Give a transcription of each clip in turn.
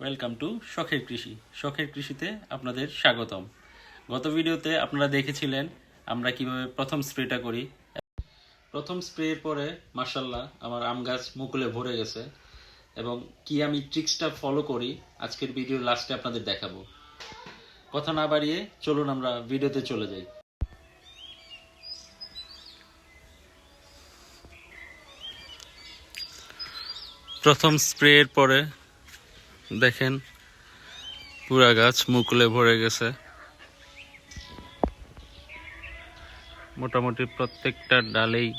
Welcome to শখের কৃষি শখের কৃষিতে আপনাদের স্বাগতম। গত ভিডিওতে আপনারা দেখেছিলেন আমরা কীভাবে প্রথম স্প্রেটা করি। প্রথম স্প্রের পরে মার্শাল্লাহ আমার আম গাছ মুকুলে ভরে গেছে এবং কি আমি ট্রিক্সটা ফলো করি, আজকের ভিডিওর লাস্টে আপনাদের দেখাবো। কথা না বাড়িয়ে চলুন আমরা ভিডিওতে চলে যাই। প্রথম স্প্রের পরে দেখেন, পুরা গাছ মুকুলে ভরে গেছে। মোটামুটি প্রত্যেকটা ডালেই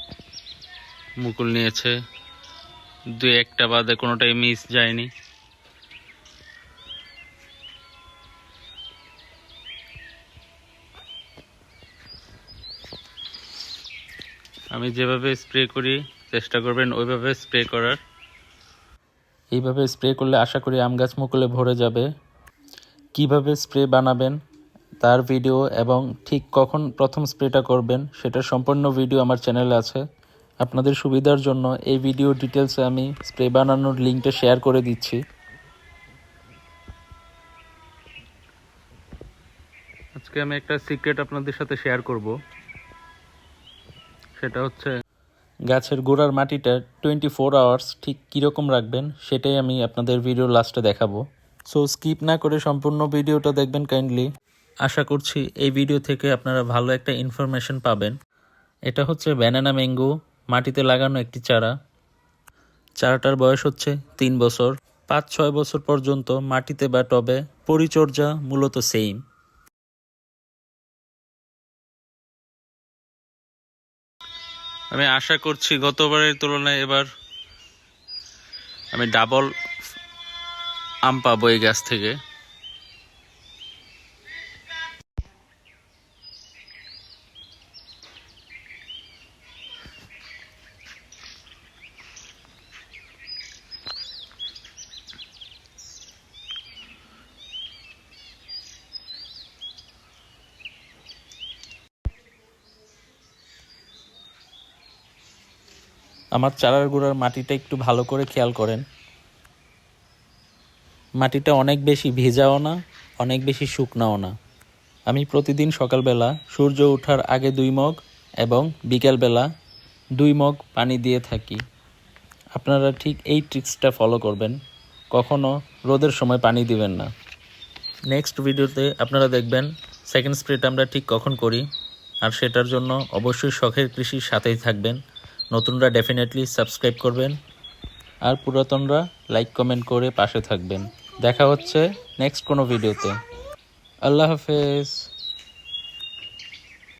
মুকুল নিয়েছে। দুই একটা বাদে কোনোটাই মিস যায়নি। আমি যেভাবে স্প্রে করি, চেষ্টা করবেন ওইভাবে স্প্রে করার। এইভাবে স্প্রে করলে আশা করি আম গাছ মুকুলে ভরে যাবে। কীভাবে স্প্রে বানাবেন তার ভিডিও এবং ঠিক কখন প্রথম স্প্রেটা করবেন সেটার সম্পূর্ণ ভিডিও আমার চ্যানেলে আছে। আপনাদের সুবিধার জন্য এই ভিডিও ডিটেলসে আমি স্প্রে বানানোর লিঙ্কটা শেয়ার করে দিচ্ছি। আজকে আমি একটা সিক্রেট আপনাদের সাথে শেয়ার করব। সেটা হচ্ছে গাছের গোড়ার মাটিটা টোয়েন্টি ফোর আওয়ার্স ঠিক কীরকম রাখবেন, সেটাই আমি আপনাদের ভিডিও লাস্টে দেখাবো। সো স্কিপ না করে সম্পূর্ণ ভিডিওটা দেখবেন কাইন্ডলি আশা করছি এই ভিডিও থেকে আপনারা ভালো একটা ইনফরমেশন পাবেন। এটা হচ্ছে ব্যানানা ম্যাঙ্গো মাটিতে লাগানো একটি চারা। চারাটার বয়স হচ্ছে তিন বছর। পাঁচ ছয় বছর পর্যন্ত মাটিতে বা টবে পরিচর্যা মূলত সেম আমি আশা করছি গতবারের তুলনায় এবার আমি ডাবল আম পাবো এই গাছ থেকে। আমার চারার গোড়ার মাটিটা একটু ভালো করে খেয়াল করেন। মাটিটা অনেক বেশি ভেজাও না, অনেক বেশি শুকনাও না। আমি প্রতিদিন সকালবেলা সূর্য ওঠার আগে দুই মগ এবং বিকেলবেলা দুই মগ পানি দিয়ে থাকি। আপনারা ঠিক এই ট্রিক্সটা ফলো করবেন, কখনো রোদের সময় পানি দিবেন না। নেক্সট ভিডিওতে আপনারা দেখবেন সেকেন্ড স্প্রেটা আমরা ঠিক কখন করি, আর সেটার জন্য অবশ্যই শখের কৃষির সাথেই থাকবেন। নতুনরা ডেফিনেটলি সাবস্ক্রাইব করবেন। আর পুরাতনরা লাইক কমেন্ট করে পাশে থাকবেন। দেখা হচ্ছে নেক্সট কোনো ভিডিওতে আল্লাহ হাফেজ।